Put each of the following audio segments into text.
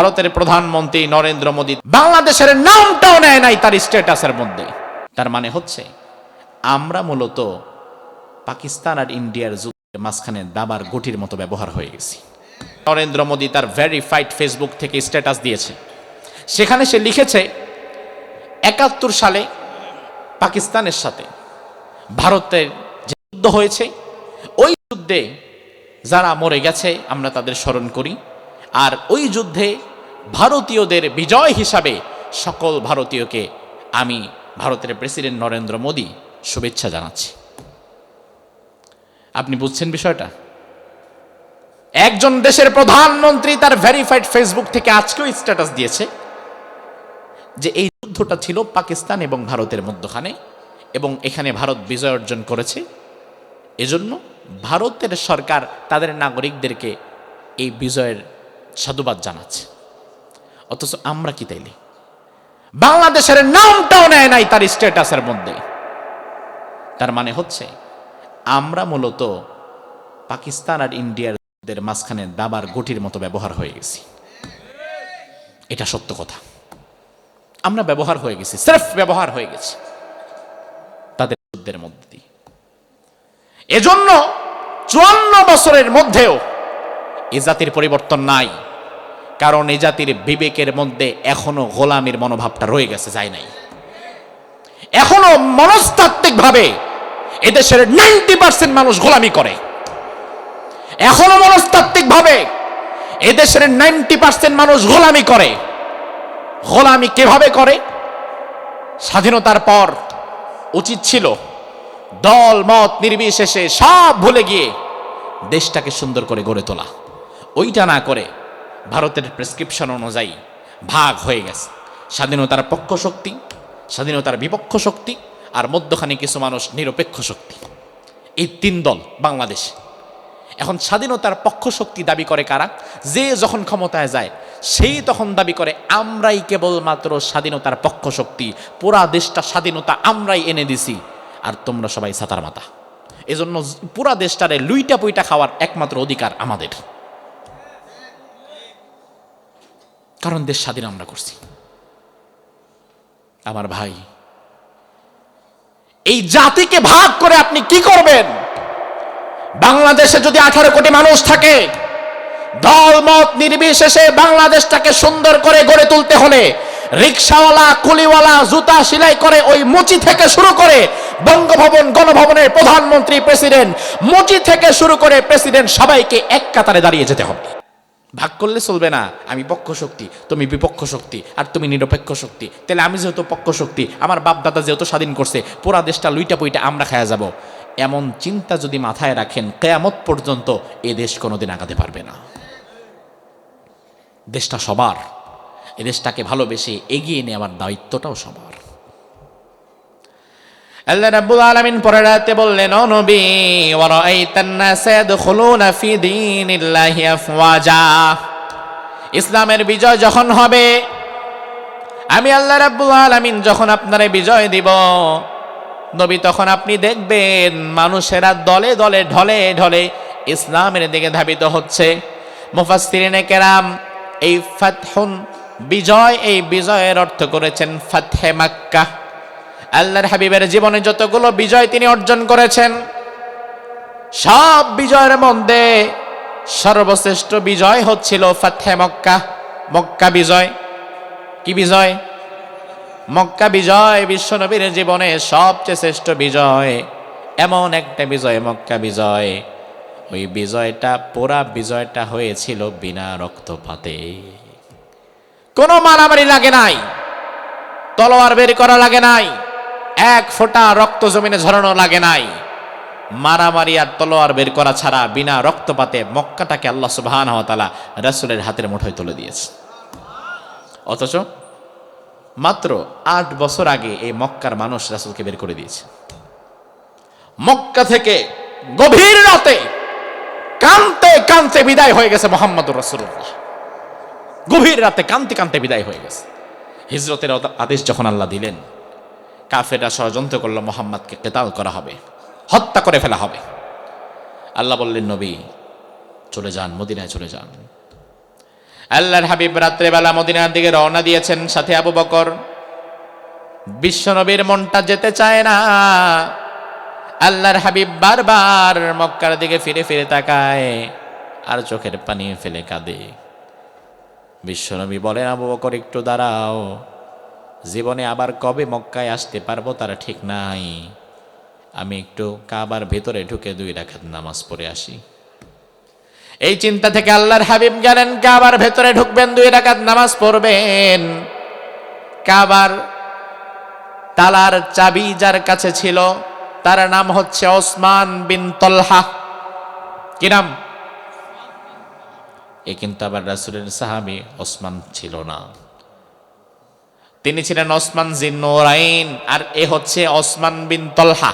ভারতের প্রধানমন্ত্রী নরেন্দ্র মোদী বাংলাদেশের নামটাও নেয় নাই তার স্ট্যাটাসের মধ্যে। তার মানে হচ্ছে, আমরা মূলত পাকিস্তান আর ইন্ডিয়ার যুদ্ধের মাঝখানে দাবার গুটির মতো ব্যবহার হয়ে গেছি। নরেন্দ্র মোদী তার ভেরিফাইড ফেসবুক থেকে স্ট্যাটাস দিয়েছে। সেখানে সে লিখেছে, একাত্তর সালে পাকিস্তানের সাথে ভারতের যে যুদ্ধ হয়েছে, ওই যুদ্ধে যারা মরে গেছে আমরা তাদের স্মরণ করি। আর ওই যুদ্ধে ভারতীয়দের বিজয় হিসাবে সকল ভারতীয়কে আমি ভারতের প্রেসিডেন্ট নরেন্দ্র মোদী শুভেচ্ছা জানাচ্ছি। আপনি বুঝছেন বিষয়টা? একজন দেশের প্রধানমন্ত্রী তার ভেরিফাইড ফেসবুক থেকে আজকেও স্ট্যাটাস দিয়েছে যে এই যুদ্ধটা ছিল পাকিস্তান এবং ভারতের মধ্যখানে এবং এখানে ভারত বিজয় অর্জন করেছে। এজন্য ভারতের সরকার তাদের নাগরিকদেরকে এই বিজয়ের সাধুবাদ জানাচ্ছে। অথচ আমরা কি তাইলে? বাংলাদেশের নামটাও নেয় নাই তার স্ট্যাটাসের মধ্যে। তার মানে হচ্ছে, আমরা মূলত পাকিস্তান আর ইন্ডিয়ার মাঝখানে দাবার গুটির মতো ব্যবহার হয়ে গেছি। এটা সত্য কথা। আমরা ব্যবহার হয়ে গেছি স্রেফ ব্যবহার হয়ে গেছি। তাদের যুদ্ধের মধ্যে দিয়ে। এজন্য চুয়ান্ন বছরের মধ্যেও এ জাতির পরিবর্তন নাই। কারণ এ জাতির বিবেকের মধ্যে এখনও গোলামের মনোভাবটা রয়ে গেছে, যায় নাই। এখনও মনস্তাত্ত্বিক ভাবে এদেশের নাইনটি পার্সেন্ট মানুষ গোলামি করে। এখনও মনস্তাত্ত্বিক ভাবে এদেশের নাইনটি পার্সেন্ট মানুষ গোলামি করে। গোলামি কীভাবে করে? স্বাধীনতার পর উচিত ছিল দল, মত নির্বিশেষে সব ভুলে গিয়ে দেশটাকে সুন্দর করে গড়ে তোলা। ওইটা না করে ভারতের প্রেসক্রিপশন অনুযায়ী ভাগ হয়ে গেছে। স্বাধীনতার পক্ষ শক্তি, স্বাধীনতার বিপক্ষ শক্তি আর মধ্যখানে কিছু মানুষ নিরপেক্ষ শক্তি। এই তিন দল, বাংলাদেশ। এখন স্বাধীনতার পক্ষ শক্তি দাবি করে কারা? যে যখন ক্ষমতায় যায়, সেই তখন দাবি করে, আমরাই কেবলমাত্র স্বাধীনতার পক্ষ শক্তি। পুরা দেশটা স্বাধীনতা, আমরাই এনে দিছি। আর তোমরা সবাই সাতার মাতা এজন্য পুরা দেশটারে লুইটা পুইটা খাওয়ার একমাত্র অধিকার আমাদের। কারণ দেশ স্বাধীন আমরা করছি। আমার ভাই, এই জাতিকে ভাগ করে আপনি কি করবেন? বাংলাদেশে যদি আঠারো কোটি মানুষ থাকে, দল মত নির্বিশেষে বাংলাদেশটাকে সুন্দর করে গড়ে তুলতে হলে রিক্সাওয়ালা, কুলিওয়ালা, জুতা সেলাই করে ওই মুচি থেকে শুরু করে বঙ্গভবন, গণভবনের প্রধানমন্ত্রী, প্রেসিডেন্ট, মুচি থেকে শুরু করে প্রেসিডেন্ট সবাইকে এক কাতারে দাঁড়িয়ে যেতে হবে। ভাগ করলে চলবে না। আমি পক্ষ শক্তি, তুমি বিপক্ষ শক্তি, আর তুমি নিরপেক্ষ শক্তি। তাহলে আমি যেহেতু পক্ষ শক্তি, আমার বাপ দাদা যেহেতু স্বাধীন করছে, পুরা দেশটা লুইটা পুইটা আমরা খায়া যাব। এমন চিন্তা যদি মাথায় রাখেন, কেয়ামত পর্যন্ত এ দেশ কোনোদিন আগাতে পারবে না। দেশটা সবার, এ দেশটাকে ভালোবেসে এগিয়ে নেওয়ার দায়িত্বটাও সবার। আল্লাহ রাব্বুল আলামিন পরের রাতে বললেন, ও নবী ওয়া রাআইতান নাসা ইয়াদখুলুনা ফি দীনিল্লাহি আফওয়াজা। ইসলামের বিজয় যখন হবে, আমি আল্লাহ রাব্বুল আলামিন যখন আপনারে বিজয় দিব, নবী তখন আপনি দেখবেন মানুষেরা দলে দলে ঢলে ঢলে ইসলামের দিকে ধাবিত হচ্ছে। মুফাসসিরিনে কেরাম, এই ফাতহুন বিজয়, এই বিজয়ের অর্থ করেছেন ফাতহে মাক্কা। আল্লাহর হাবিবের জীবনে যতগুলো বিজয় তিনি অর্জন করেছেন, সব বিজয়ের মধ্যে সর্বশ্রেষ্ঠ বিজয় হচ্ছিল ফাতহে মক্কা। মক্কা বিজয়। কি বিজয়? মক্কা বিজয় বিশ্বনবীর জীবনে সবচেয়ে শ্রেষ্ঠ বিজয়। এমন একটা বিজয়, মক্কা বিজয়। ওই বিজয়টা, পুরা বিজয়টা হয়েছিল বিনা রক্তপাতে। কোনো মারামারি লাগে নাই। তলোয়ার বের করা লাগে নাই। এক ফোঁটা রক্ত জমিনে ঝরানো লাগে নাই। মারামারি আর তলোয়ার বের করা ছাড়া বিনা রক্তপাতে মক্কাটাকে আল্লাহ সুবহান তালা রাসুলের হাতের মুঠোয় তুলে দিয়েছে। অথচ মাত্র আট বছর আগে এই মক্কার মানুষ রাসুলকে বের করে দিয়েছে। মক্কা থেকে গভীর রাতে কানতে কানতে বিদায় হয়ে গেছে মোহাম্মদুর রসুল্লাহ গভীর রাতে কানতে কানতে বিদায় হয়ে গেছে। হিজরতের আদেশ যখন আল্লাহ দিলেন কাফেরা ষড়যন্ত্র করল মোহাম্মদকে কেতাল করা হবে, হত্যা করে ফেলা হবে। আল্লাহ বললেন, নবী, চলে যান, মদিনায় চলে যান। আল্লাহর হাবিব রাত্রেবেলা মদিনার দিকে রওনা দিয়েছেন সাথে আবু বকর। বিশ্বনবীর মনটা যেতে চায় না। আল্লাহর হাবিব বারবার মক্কার দিকে ফিরে ফিরে তাকায়, আর চোখের পানি ফেলে কাঁদে। বিশ্বনবী বলেন আবু বকর, একটু দাঁড়াও। জীবনে আবার কবে মক্কায় আসতে পারব তারা ঠিক নাই। আমি একটু কাবার ভেতরে ঢুকে দুই রাখাত নামাজ পড়ে আসি। এই চিন্তা থেকে আল্লাহর হাবিব গেলেন কাবার ভেতরে ঢুকবেন, দুই রাকাত নামাজ পড়বেন। কাবার তালার চাবি যার কাছে ছিল, তার নাম হচ্ছে ওসমান বিন তলহা। কি নাম? এ কিন্তু আবার রাসুলের সাহাবি ওসমান ছিল না। তিনি ছিলেন ওসমান জিন নোরাইন, আর এ হচ্ছে ওসমান বিন তলহা।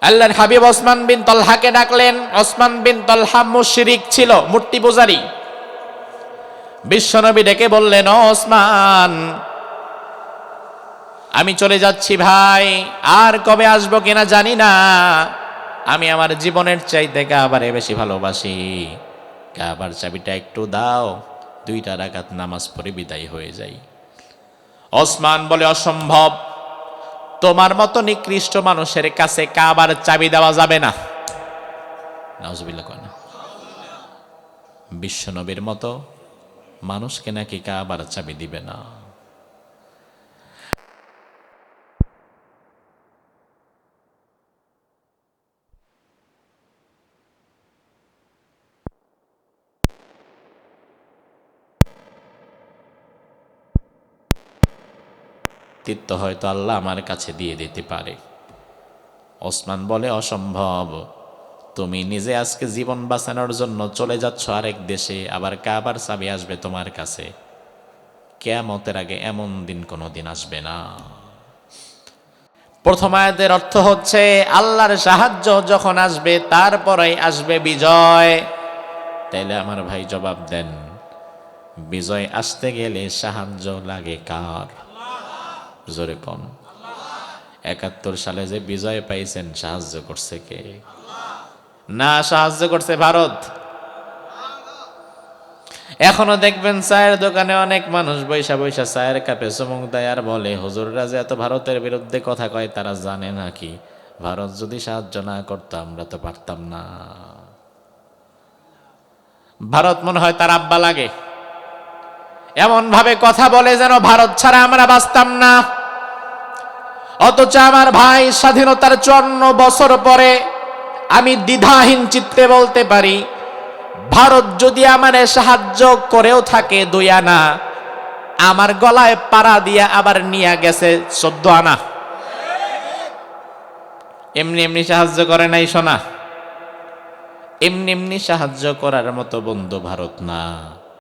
আল্লাহর হাবিব ওসমান বিন তলহাকে ডাকলেন। ওসমান বিন তলহা মুশরিক ছিল, মূর্তি পূজারী। বিশ্বনবী ডেকে বললেন, "ও ওসমান, আমি চলে যাচ্ছি ভাই, আর কবে আসব কিনা জানি না। আমি আমার জীবনের চাইতে কাবারে বেশি ভালোবাসি। কাবার চাবিটা একটু দাও। দুইটা রাকাত নামাজ পড়ে বিদায় হয়ে যাই। ওসমান বলে, অসম্ভব। তোমার মতো নিকৃষ্ট মানুষের কাছে কাবার চাবি দেওয়া যাবে না। নাউজুবিল্লাহ কয়, না। বিশ্বনবীর মতো মানুষকে নাকি কাবার চাবি দিবে না। কর্তৃত্ব হয়তো আল্লাহ আমার কাছে দিয়ে দিতে পারে। ওসমান বলে, অসম্ভব। তুমি নিজে আজকে জীবন বাঁচানোর জন্য চলে যাচ্ছ আরেক দেশে, আবার কাবার চাবি আসবে তোমার কাছে। কেয়ামতের আগে এমন দিন কোনো দিন আসবে না। প্রথম আয়াতের অর্থ হচ্ছে, আল্লাহর সাহায্য যখন আসবে, তারপরেই আসবে বিজয়। তাইলে আমার ভাই জবাব দেন, বিজয় আসতে গেলে সাহায্য লাগে কার? জোরে কন। একাত্তর সালে যে বিজয় পাইছেন, সাহায্য করছে কে? না, সাহায্য করছে ভারত। এখনও দেখবেন চায়ের দোকানে অনেক মানুষ বৈশা বৈশা চায়ের কাপে চমুক দেয় আর বলে, হুজুররা যে এত ভারতের বিরুদ্ধে কথা কয়, তারা জানে নাকি ভারত যদি সাহায্য না করতো, আমরা তো পারতাম না। ভারত মনে হয় তার আব্বা লাগে। এমন ভাবে কথা বলে যেন ভারত ছাড়া আমরা বাঁচতাম না। অথচ আমার ভাই স্বাধীনতার চুয়ান্ন বছর পরে আমি দ্বিধাহীন চিত্তে বলতে পারি, ভারত যদি আমার সাহায্য করেও থাকে দুই আনা আমার গলায় পাড়া দিয়া আবার নিয়ে গেছে চোদ্দ আনা। এমনি এমনি সাহায্য করে নাই সোনা। এমনি এমনি সাহায্য করার মতো বন্ধু ভারত না।